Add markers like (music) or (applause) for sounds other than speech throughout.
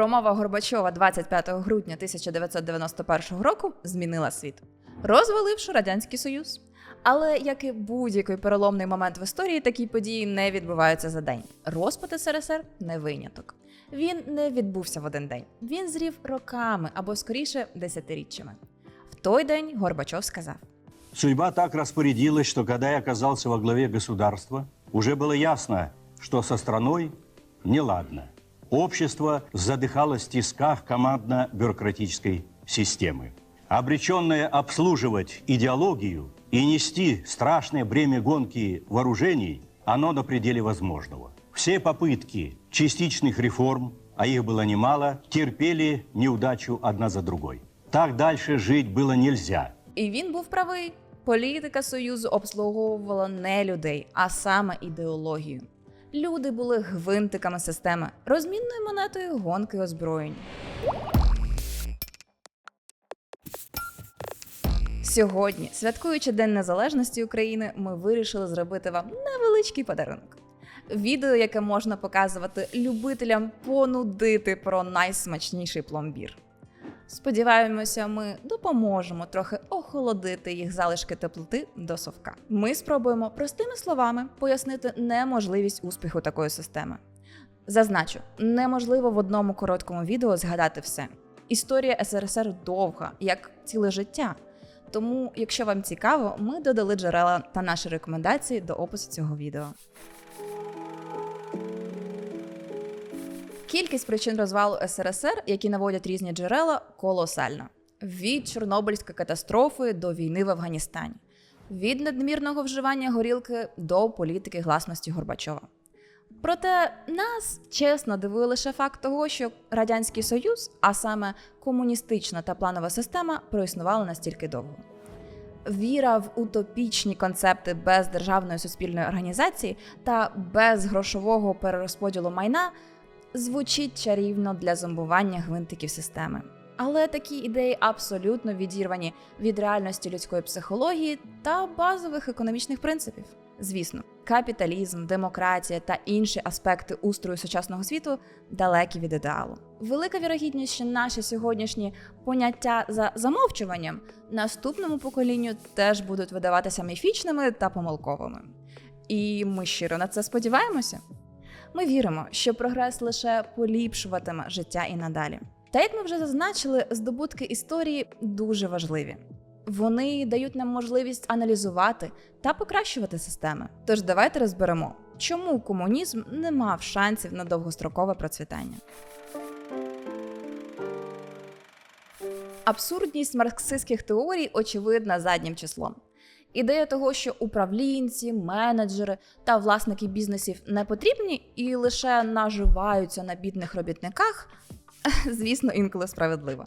Промова Горбачова 25 грудня 1991 року змінила світ, розваливши радянський союз. Але як і будь-який переломний момент в історії, такі події не відбуваються за день. Розпад СРСР не виняток. Він не відбувся в один день. Він зрів роками або скоріше десятиріччями. В той день Горбачов сказав: Судьба так распорядилась, что когда я оказался во главе государства, уже было ясно, что со страной неладно. Общество задыхалось в тисках командно-бюрократической системы. Обреченное обслуживать идеологию и нести страшное бремя гонки вооружений, оно на пределе возможного. Все попытки частичных реформ, а их было немало, терпели неудачу одна за другой. Так дальше жить было нельзя. І він був правий. Політика Союзу обслуговувала не людей, а саме ідеологію. Люди були гвинтиками системи, розмінною монетою гонки озброєнь. Сьогодні, святкуючи День Незалежності України, ми вирішили зробити вам невеличкий подарунок. Відео, яке можна показувати любителям понудити про найсмачніший пломбір. Сподіваємося, ми допоможемо трохи охолодити їх залишки теплоти до совка. Ми спробуємо простими словами пояснити неможливість успіху такої системи. Зазначу, неможливо в одному короткому відео згадати все. Історія СРСР довга, як ціле життя. Тому, якщо вам цікаво, ми додали джерела та наші рекомендації до опису цього відео. Кількість причин розвалу СРСР, які наводять різні джерела, колосальна. Від Чорнобильської катастрофи до війни в Афганістані, від надмірного вживання горілки до політики гласності Горбачова. Проте нас чесно дивує лише факт того, що Радянський Союз, а саме комуністична та планова система, проіснувала настільки довго. Віра в утопічні концепти без державної суспільної організації та без грошового перерозподілу майна звучить чарівно для зомбування гвинтиків системи. Але такі ідеї абсолютно відірвані від реальності людської психології та базових економічних принципів. Звісно, капіталізм, демократія та інші аспекти устрою сучасного світу далекі від ідеалу. Велика вірогідність, що наші сьогоднішні поняття за замовчуванням наступному поколінню теж будуть видаватися міфічними та помилковими. І ми щиро на це сподіваємося. Ми віримо, що прогрес лише поліпшуватиме життя і надалі. Та як ми вже зазначили, здобутки історії дуже важливі. Вони дають нам можливість аналізувати та покращувати системи. Тож давайте розберемо, чому комунізм не мав шансів на довгострокове процвітання. Абсурдність марксистських теорій очевидна заднім числом. Ідея того, що управлінці, менеджери та власники бізнесів не потрібні і лише наживаються на бідних робітниках, (laughs) звісно, інколи справедлива.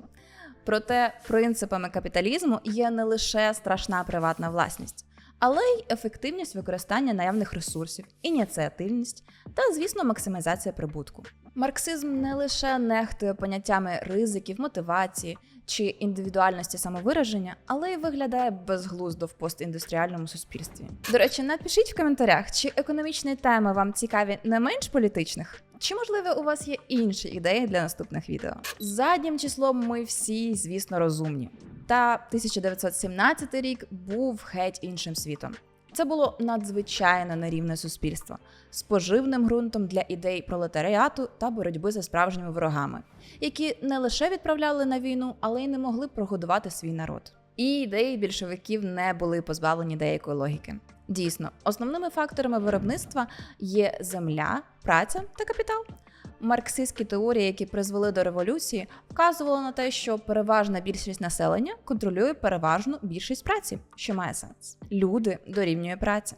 Проте принципами капіталізму є не лише страшна приватна власність, але й ефективність використання наявних ресурсів, ініціативність та, звісно, максимізація прибутку. Марксизм не лише нехтує поняттями ризиків, мотивації чи індивідуальності самовираження, але й виглядає безглуздо в постіндустріальному суспільстві. До речі, напишіть в коментарях, чи економічні теми вам цікаві не менш політичних, чи можливо у вас є інші ідеї для наступних відео. Заднім числом ми всі, звісно, розумні. Та 1917 рік був геть іншим світом. Це було надзвичайно нерівне суспільство з поживним ґрунтом для ідей пролетаріату та боротьби за справжніми ворогами, які не лише відправляли на війну, але й не могли прогодувати свій народ. І ідеї більшовиків не були позбавлені деякої логіки. Дійсно, основними факторами виробництва є земля, праця та капітал. Марксистські теорії, які призвели до революції, вказували на те, що переважна більшість населення контролює переважну більшість праці, що має сенс. Люди дорівнює праці.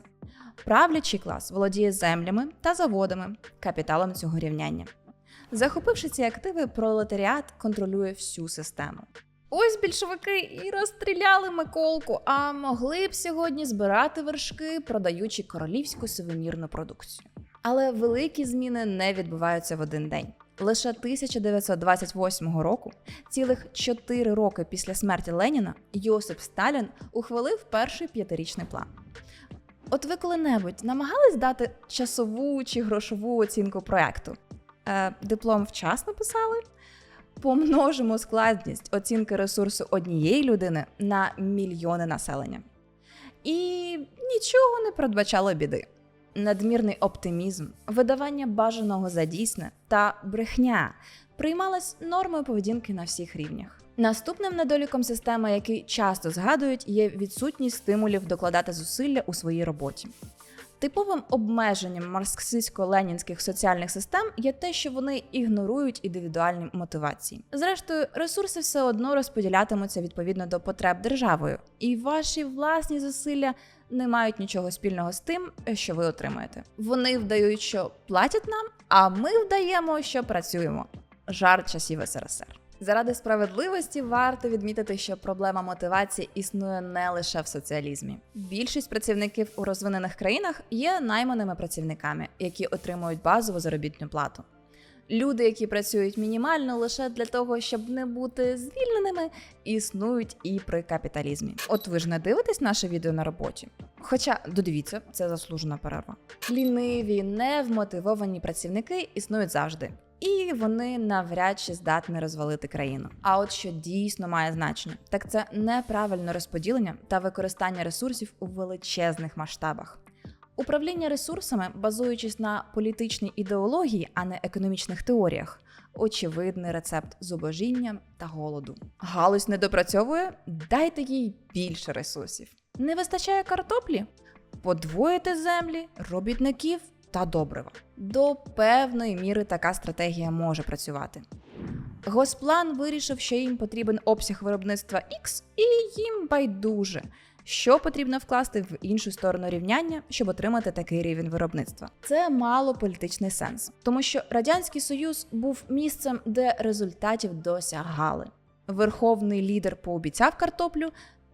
Правлячий клас володіє землями та заводами, капіталом цього рівняння. Захопивши ці активи, пролетаріат контролює всю систему. Ось більшовики і розстріляли Миколку, а могли б сьогодні збирати вершки, продаючи королівську сувенірну продукцію. Але великі зміни не відбуваються в один день. Лише 1928 року, цілих 4 роки після смерті Леніна, Йосип Сталін ухвалив перший п'ятирічний план. От ви коли-небудь намагались дати часову чи грошову оцінку проекту? Е, диплом вчасно писали. Помножимо складність оцінки ресурсу однієї людини на мільйони населення. І нічого не передбачало біди. Надмірний оптимізм, видавання бажаного за дійсне та брехня приймалась нормою поведінки на всіх рівнях. Наступним недоліком системи, який часто згадують, є відсутність стимулів докладати зусилля у своїй роботі. Типовим обмеженням марксистсько-ленінських соціальних систем є те, що вони ігнорують індивідуальні мотивації. Зрештою, ресурси все одно розподілятимуться відповідно до потреб державою, і ваші власні зусилля не мають нічого спільного з тим, що ви отримаєте. Вони вдають, що платять нам, а ми вдаємо, що працюємо. Жарт часів СРСР. Заради справедливості варто відмітити, що проблема мотивації існує не лише в соціалізмі. Більшість працівників у розвинених країнах є найманими працівниками, які отримують базову заробітну плату. Люди, які працюють мінімально лише для того, щоб не бути звільненими, існують і при капіталізмі. От ви ж не дивитесь наше відео на роботі. Хоча додивіться, це заслужена перерва. Ліниві, невмотивовані працівники існують завжди. І вони навряд чи здатні розвалити країну. А от що дійсно має значення, так це неправильне розподілення та використання ресурсів у величезних масштабах. Управління ресурсами, базуючись на політичній ідеології, а не економічних теоріях, очевидний рецепт зубожіння та голоду. Галузь не допрацьовує, дайте їй більше ресурсів. Не вистачає картоплі? Подвоїте землі, робітників та добрива. До певної міри така стратегія може працювати. Госплан вирішив, що їм потрібен обсяг виробництва X, і їм байдуже, що потрібно вкласти в іншу сторону рівняння, щоб отримати такий рівень виробництва. Це мало політичний сенс, тому що радянський союз був місцем, де результатів досягали. Верховний лідер пообіцяв картоплю,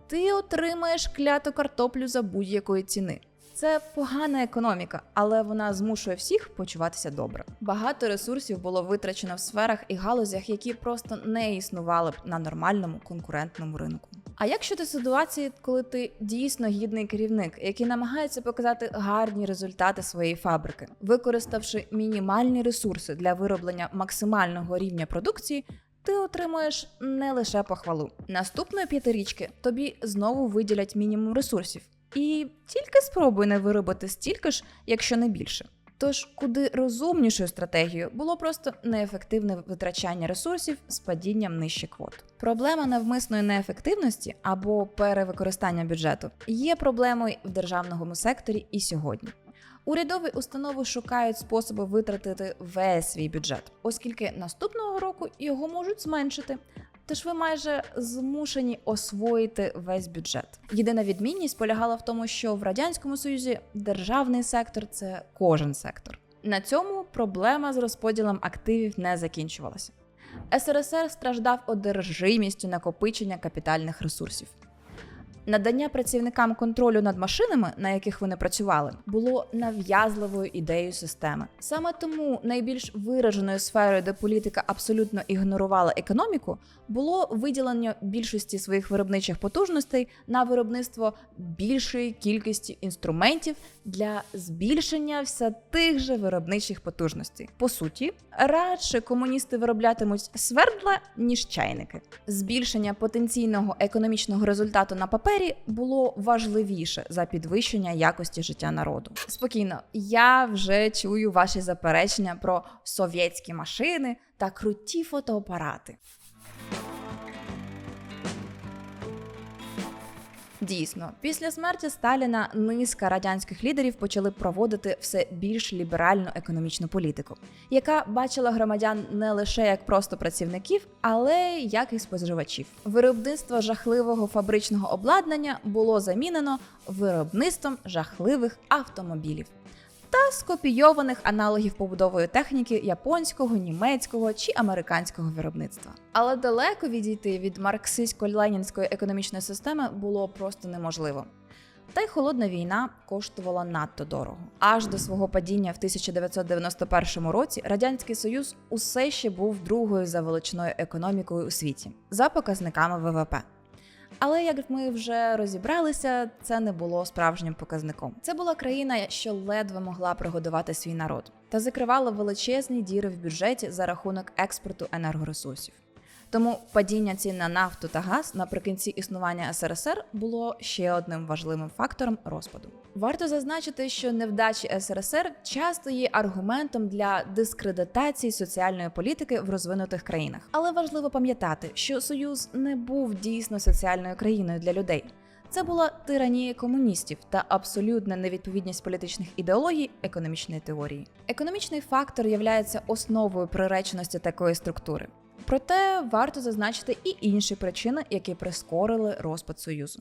ти отримаєш кляту картоплю за будь-якої ціни. Це погана економіка, але вона змушує всіх почуватися добре. Багато ресурсів було витрачено в сферах і галузях, які просто не існували б на нормальному конкурентному ринку. А як щодо ситуації, коли ти дійсно гідний керівник, який намагається показати гарні результати своєї фабрики, використавши мінімальні ресурси для вироблення максимального рівня продукції, ти отримуєш не лише похвалу. Наступної п'ятирічки тобі знову виділять мінімум ресурсів. І тільки спробуй не виробити стільки ж, якщо не більше. Тож, куди розумнішою стратегією було просто неефективне витрачання ресурсів з падінням нижче квот. Проблема навмисної неефективності або перевикористання бюджету є проблемою в державному секторі і сьогодні. Урядові установи шукають способи витратити весь свій бюджет, оскільки наступного року його можуть зменшити. Тож ви майже змушені освоїти весь бюджет. Єдина відмінність полягала в тому, що в радянському союзі державний сектор це кожен сектор. На цьому проблема з розподілом активів не закінчувалася. СРСР страждав одержимістю накопичення капітальних ресурсів. Надання працівникам контролю над машинами, на яких вони працювали, було нав'язливою ідеєю системи. Саме тому найбільш вираженою сферою, де політика абсолютно ігнорувала економіку, було виділення більшості своїх виробничих потужностей на виробництво більшої кількості інструментів для збільшення все тих же виробничих потужностей. По суті, радше комуністи вироблятимуть свердла ніж чайники. Збільшення потенційного економічного результату на папері було важливіше за підвищення якості життя народу. Спокійно, я вже чую ваші заперечення про совєтські машини та круті фотоапарати. Дійсно, після смерті Сталіна низка радянських лідерів почали проводити все більш ліберальну економічну політику, яка бачила громадян не лише як просто працівників, але як і споживачів. Виробництво жахливого фабричного обладнання було замінено виробництвом жахливих автомобілів. Та скопійованих аналогів побудової техніки японського, німецького чи американського виробництва. Але далеко відійти від марксистсько-ленінської економічної системи було просто неможливо. Та й холодна війна коштувала надто дорого. Аж до свого падіння в 1991 році Радянський Союз усе ще був другою за величиною економікою у світі за показниками ВВП. Але як ми вже розібралися, це не було справжнім показником. Це була країна, що ледве могла пригодувати свій народ. та закривала величезні діри в бюджеті за рахунок експорту енергоресурсів. Тому падіння цін на нафту та газ наприкінці існування СРСР було ще одним важливим фактором розпаду. Варто зазначити, що невдачі СРСР часто є аргументом для дискредитації соціальної політики в розвинутих країнах. Але важливо пам'ятати, що Союз не був дійсно соціальною країною для людей. Це була тиранія комуністів та абсолютна невідповідність політичних ідеологій економічної теорії. Економічний фактор є основою приреченості такої структури. Проте варто зазначити і інші причини, які прискорили розпад Союзу.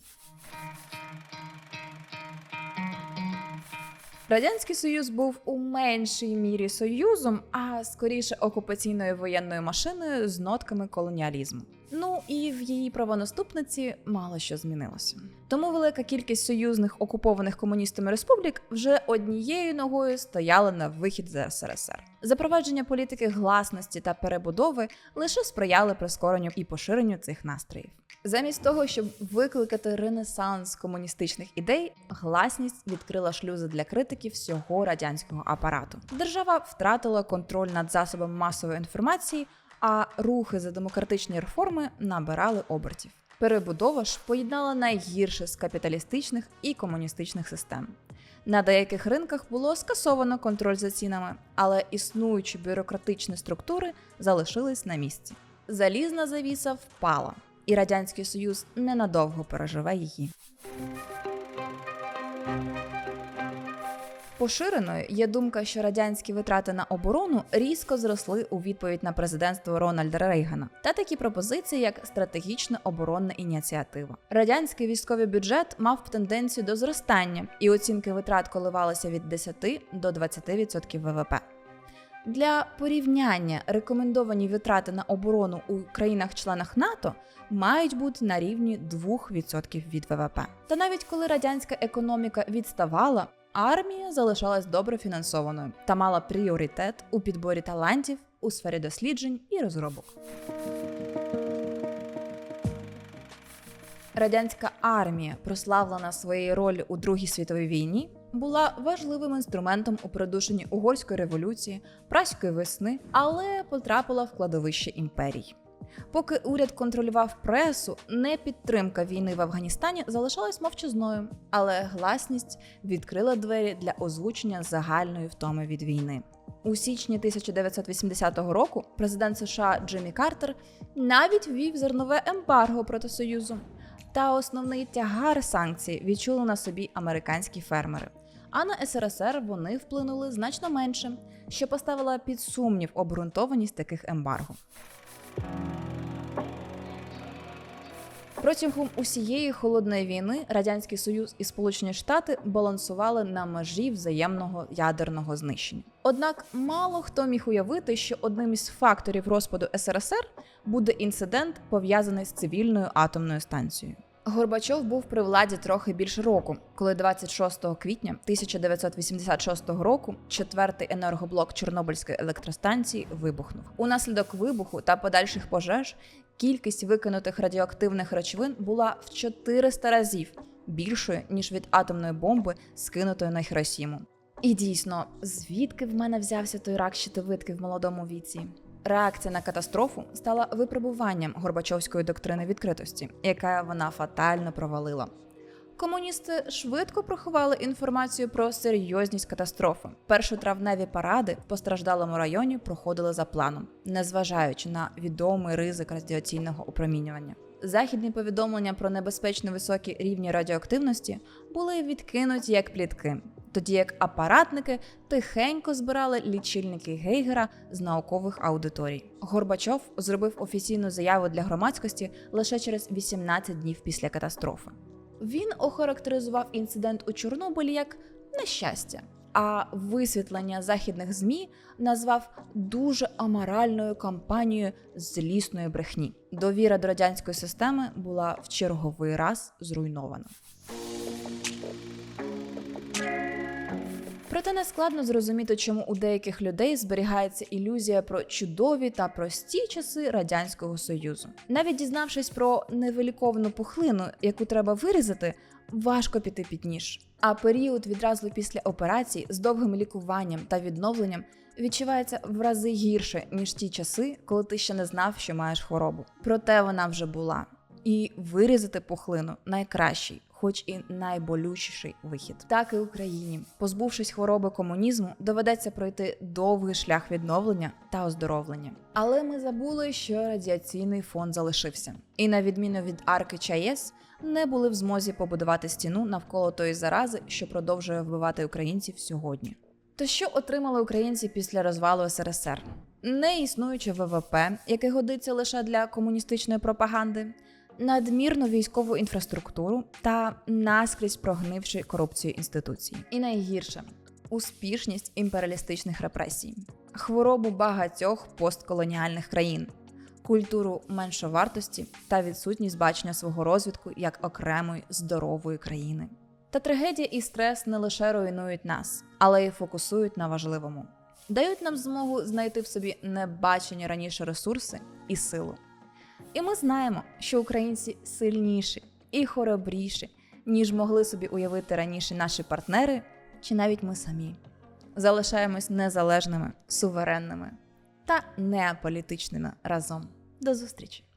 Радянський Союз був у меншій мірі союзом, а скоріше окупаційною воєнною машиною з нотками колоніалізму. Ну і в її правонаступниці мало що змінилося. Тому велика кількість союзних окупованих комуністами республік вже однією ногою стояла на вихід з СРСР. Запровадження політики гласності та перебудови лише сприяли прискоренню і поширенню цих настроїв. Замість того, щоб викликати ренесанс комуністичних ідей, гласність відкрила шлюзи для критиків всього радянського апарату. Держава втратила контроль над засобами масової інформації, а рухи за демократичні реформи набирали обертів. Перебудова ж поєднала найгірше з капіталістичних і комуністичних систем. На деяких ринках було скасовано контроль за цінами, але існуючі бюрократичні структури залишились на місці. Залізна завіса впала, і Радянський Союз ненадовго переживе її. Поширеною є думка, що радянські витрати на оборону різко зросли у відповідь на президентство Рональда Рейгана та такі пропозиції, як стратегічна оборонна ініціатива. Радянський військовий бюджет мав тенденцію до зростання, і оцінки витрат коливалися від 10 до 20% ВВП. Для порівняння рекомендовані витрати на оборону у країнах-членах НАТО мають бути на рівні 2% від ВВП. Та навіть коли радянська економіка відставала, армія залишалась добре фінансованою та мала пріоритет у підборі талантів у сфері досліджень і розробок. Радянська армія, прославлена своєю ролью у Другій світовій війні, була важливим інструментом у придушенні угорської революції, праської весни, але потрапила в кладовище імперій. Поки уряд контролював пресу, непідтримка війни в Афганістані залишалась мовчазною, але гласність відкрила двері для озвучення загальної втоми від війни. У січні 1980 року президент США Джиммі Картер навіть ввів зернове ембарго проти Союзу. Та основний тягар санкцій відчули на собі американські фермери. А на СРСР вони вплинули значно менше, що поставило під сумнів обґрунтованість таких ембарго. Протягом усієї холодної війни Радянський Союз і Сполучені Штати балансували на межі взаємного ядерного знищення. Однак мало хто міг уявити, що одним із факторів розпаду СРСР буде інцидент пов'язаний з цивільною атомною станцією. Горбачов був при владі трохи більше року, коли 26 квітня 1986 року четвертий енергоблок Чорнобильської електростанції вибухнув. Унаслідок вибуху та подальших пожеж кількість викинутих радіоактивних речовин була в 400 разів більшою ніж від атомної бомби, скинутої на Хіросіму. І дійсно, звідки в мене взявся той рак щитовидки в молодому віці? Реакція на катастрофу стала випробуванням Горбачовської доктрини відкритості, яка вона фатально провалила. Комуністи швидко приховали інформацію про серйозність катастрофи. Першотравневі паради в постраждалому районі проходили за планом, незважаючи на відомий ризик радіаційного опромінювання. Західні повідомлення про небезпечно високі рівні радіоактивності були відкинуті як плітки, тоді як апаратники тихенько збирали лічильники Гейгера з наукових аудиторій. Горбачов зробив офіційну заяву для громадськості лише через 18 днів після катастрофи. Він охарактеризував інцидент у Чорнобилі як нещастя, а висвітлення західних змі назвав дуже аморальною кампанією злісної брехні. Довіра до радянської системи була в черговий раз зруйнована. Проте не складно зрозуміти, чому у деяких людей зберігається ілюзія про чудові та прості часи радянського союзу. Навіть дізнавшись про невиліковану пухлину, яку треба вирізати, важко піти під ніж. А період відразу після операції з довгим лікуванням та відновленням відчувається в рази гірше, ніж ті часи, коли ти ще не знав, що маєш хворобу. Проте вона вже була. І вирізати пухлину найкращий, хоч і найболючіший вихід. Так і Україні, позбувшись хвороби комунізму, доведеться пройти довгий шлях відновлення та оздоровлення. Але ми забули, що радіаційний фон залишився, і на відміну від арки ЧАЕС, не були в змозі побудувати стіну навколо тої зарази, що продовжує вбивати українців сьогодні. То що отримали українці після розвалу СРСР? Не існуюче ВВП, яке годиться лише для комуністичної пропаганди, надмірну військову інфраструктуру та наскрізь прогнивши корупцію інституцій. І найгірше успішність імперіалістичних репресій, хворобу багатьох постколоніальних країн, культуру меншовартості та відсутність бачення свого розвитку як окремої здорової країни. Та трагедія і стрес не лише руйнують нас, але й фокусують на важливому, дають нам змогу знайти в собі небачені раніше ресурси і силу. І ми знаємо, що українці сильніші і хоробріші, ніж могли собі уявити раніше наші партнери чи навіть ми самі. Залишаємось незалежними, суверенними та неаполітичними разом. До зустрічі!